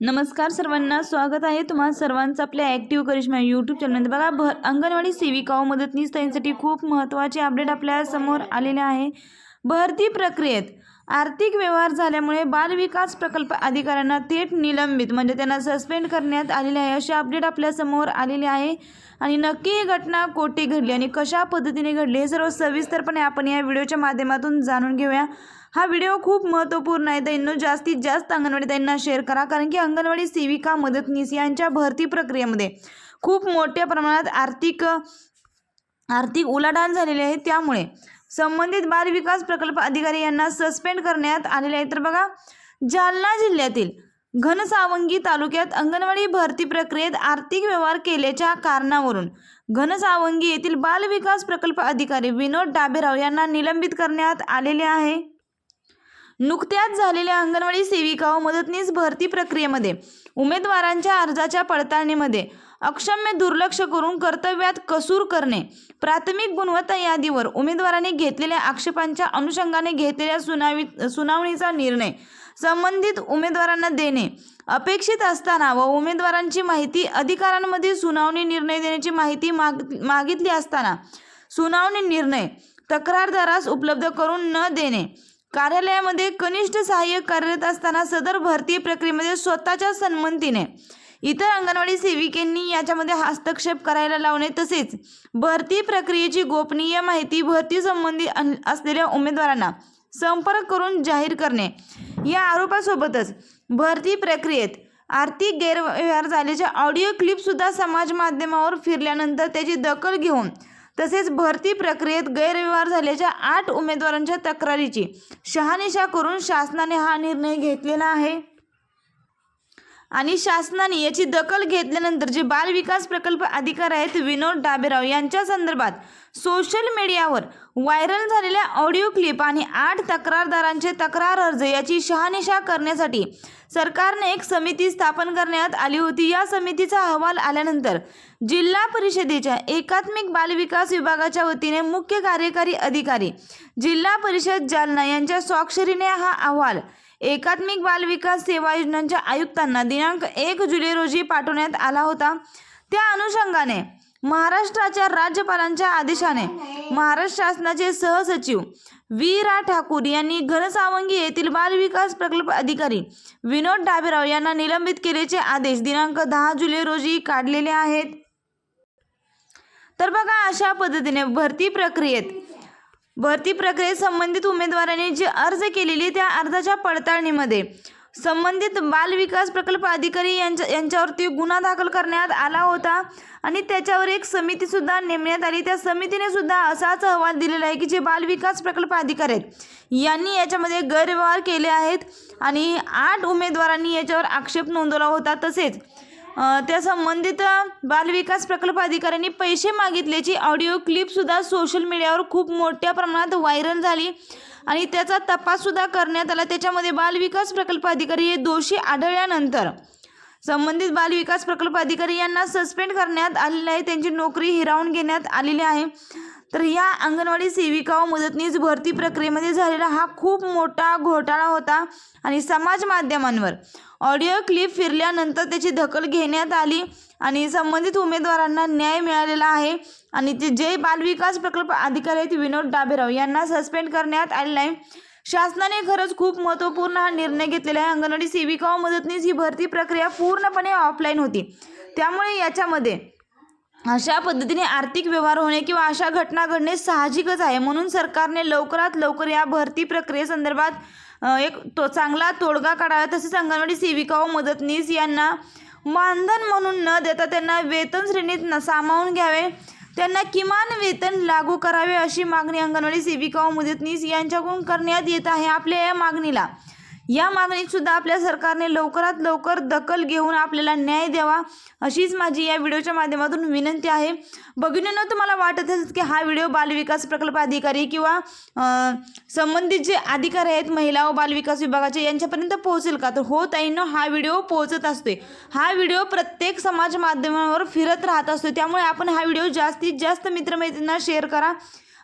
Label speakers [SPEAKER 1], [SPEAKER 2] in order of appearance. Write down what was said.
[SPEAKER 1] नमस्कार सर्वांना स्वागत आहे तुम्हा सर्वांचं आपल्या ॲक्टिव्ह करिश्मा यूट्यूब चॅनलमध्ये बघा भर अंगणवाडी सेविका व मदतनीस त्यांसाठी खूप महत्त्वाचे अपडेट आपल्यासमोर आलेले आहे. भरती प्रक्रियेत आर्थिक व्यवहार झाल्यामुळे बालविकास प्रकल्प अधिकाऱ्यांना थेट निलंबित म्हणजे त्यांना सस्पेंड करण्यात आलेले आहे असे अपडेट आपल्यासमोर आलेले आहे. आणि नक्की ही घटना कोठे घडली आणि कशा पद्धतीने घडली हे सर्व सविस्तरपणे आपण या व्हिडिओच्या माध्यमातून जाणून घेऊया. हा व्हिडिओ खूप महत्त्वपूर्ण आहे. त्यांनो जास्तीत जास्त अंगणवाडी त्यांना शेअर करा. कारण की अंगणवाडी सेविका मदतनीस यांच्या भरती प्रक्रियेमध्ये खूप मोठ्या प्रमाणात आर्थिक आर्थिक उलाढाल झालेली आहे. त्यामुळे संबंधित बाल विकास प्रकल्प अधिकारी यांना सस्पेंड करण्यात आलेले आहे. तर बघा जालना जिल्ह्यातील घनसावंगी तालुक्यात अंगणवाडी भरती प्रक्रियेत आर्थिक व्यवहार केल्याच्या कारणावरून घनसावंगी येथील बाल विकास प्रकल्प अधिकारी विनोद डाबेराव यांना निलंबित करण्यात आलेले आहे. नुकत्याच झालेल्या अंगणवाडी सेविका व मदतनीस भरती प्रक्रियेमध्ये उमेदवारांच्या अर्जाच्या पडताळणीमध्ये अक्षम्य दुर्लक्ष करून कर्तव्यात कसूर करणे प्राथमिक गुणवत्ता यादीवर उमेदवाराने घेतलेल्या आक्षेपांच्या अनुषंगाने घेतलेल्या सुनावी सुनावणीचा निर्णय संबंधित उमेदवारांना देणे अपेक्षित असताना व उमेदवारांची माहिती अधिकारांमध्ये सुनावणी निर्णय देण्याची माहिती माग मागितली असताना सुनावणी निर्णय तक्रारदारास उपलब्ध करून न देणे कार्यालयामध्ये कनिष्ठ सहाय्यक कार्यरत असताना सदर भरती प्रक्रियेमध्ये स्वतःच्या संमतीने. इतर अंगणवाडी सेविकेंनी याच्यामध्ये हस्तक्षेप करायला लावणे तसेच भरती प्रक्रियेची गोपनीय माहिती भरती संबंधी असलेल्या उमेदवारांना संपर्क करून जाहीर करणे. या आरोपासोबतच भरती प्रक्रियेत आर्थिक गैरव्यवहार झाल्याच्या ऑडिओ क्लिपसुद्धा समाज माध्यमावर फिरल्यानंतर त्याची दखल घेऊन तसेच भरती प्रक्रियेत गैरव्यवहार झाल्याच्या आठ उमेदवारांच्या तक्रारीची शहानिशा करून शासनाने हा निर्णय घेतलेला आहे. आणि शासनाने याची दखल घेतल्यानंतर जे बाल विकास प्रकल्प अधिकार आहेत विनोद डाबेराव यांच्या संदर्भात सोशल मीडियावर व्हायरल झालेल्या ऑडिओ क्लिप आणि आठ तक्रारदारांचे तक्रार अर्ज याची शहानिशा करण्यासाठी सरकारने एक समिती स्थापन करण्यात आली होती. या समितीचा अहवाल आल्यानंतर जिल्हा परिषदेच्या एकात्मिक बालविकास विभागाच्या वतीने मुख्य कार्यकारी अधिकारी जिल्हा परिषद जालना यांच्या स्वाक्षरीने हा अहवाल एकात्मिक बाल विकास सेवा योजनांच्या आयुक्तांना दिनांक एक जुलै रोजी पाठवण्यात आला होता. त्या अनुषंगाने महाराष्ट्राच्या राज्यपालांच्या आदेशाने महाराष्ट्र शासनाचे सहसचिव वी रा ठाकूर यांनी घनसावंगी येथील बाल विकास प्रकल्प अधिकारी विनोद डाबेराव यांना निलंबित केल्याचे आदेश दिनांक दहा जुलै रोजी काढलेले आहेत. तर बघा अशा पद्धतीने भरती प्रक्रियेत भरती प्रक्रियेत संबंधित उमेदवारांनी जे अर्ज केलेले त्या अर्जाच्या पडताळणीमध्ये संबंधित बाल विकास प्रकल्प अधिकारी यांच्या यांच्यावरती गुन्हा दाखल करण्यात आला होता आणि त्याच्यावर एक समितीसुद्धा नेमण्यात आली. त्या समितीने सुद्धा असाच अहवाल दिलेला आहे की जे बाल विकास प्रकल्प अधिकारी आहेत यांनी याच्यामध्ये गैरव्यवहार केले आहेत आणि आठ उमेदवारांनी याच्यावर आक्षेप नोंदवला होता. तसेच त्या संबंधित बालविकास प्रकल्प अधिकाऱ्यांनी पैसे मागितल्याची ऑडिओ क्लिपसुद्धा सोशल मीडियावर खूप मोठ्या प्रमाणात व्हायरल झाली. आणि त्याचा तपाससुद्धा करण्यात आला. त्याच्यामध्ये बालविकास प्रकल्प अधिकारी हे दोषी आढळल्यानंतर संबंधित बालविकास प्रकल्प अधिकारी यांना सस्पेंड करण्यात आलेले आहे. त्यांची नोकरी हिरावून घेण्यात आलेली आहे. तर या अंगणवाडी सेविका व मदतनीस भरती प्रक्रियेमध्ये झालेला हा खूप मोठा घोटाळा होता आणि समाज माध्यमांवर. ऑडिओ क्लिप फिरल्यानंतर त्याची दखल घेण्यात आली आणि संबंधित उमेदवारांना न्याय मिळालेला आहे आणि ते जे बालविकास प्रकल्प अधिकारी आहेत विनोद डाबेराव यांना सस्पेंड करण्यात आलेला आहे. शासनाने खरंच खूप महत्त्वपूर्ण हा निर्णय घेतलेला आहे. अंगणवाडी सेविका व मदतनीस ही भरती प्रक्रिया पूर्णपणे ऑफलाईन होती. त्यामुळे याच्यामध्ये अशा पद्धतीने आर्थिक व्यवहार होणे किंवा अशा घटना घडणे साहजिकच आहे. म्हणून सरकारने लवकरात लवकर या भरती प्रक्रियेसंदर्भात एक तो चांगला तोडगा काढावा. तसेच अंगणवाडी सेविका व मदतनीस यांना मानधन म्हणून न देता त्यांना वेतन श्रेणीत न सामावून घ्यावे. त्यांना किमान वेतन लागू करावे अशी मागणी अंगणवाडी सेविका व मदतनीस यांच्याकडून करण्यात येत आहे. आपल्या या मागणीला या मागणीत सुद्धा आपल्या सरकारने लवकरात लवकर दखल घेऊन आपल्याला न्याय द्यावा अशीच माझी या व्हिडिओच्या माध्यमातून विनंती आहे. भगिनींनो तुम्हाला वाटत असेल की हा व्हिडिओ बालविकास प्रकल्प अधिकारी किंवा संबंधित जे अधिकारी आहेत महिला व बालविकास विभागाचे यांच्यापर्यंत पोहोचेल का? तर हो ताईंनो हा व्हिडिओ पोहोचत असतोय. हा व्हिडिओ प्रत्येक समाज माध्यमावर फिरत राहत असतो त्यामुळे आपण हा व्हिडिओ जास्तीत जास्त मित्रमैत्रिणींना शेअर करा.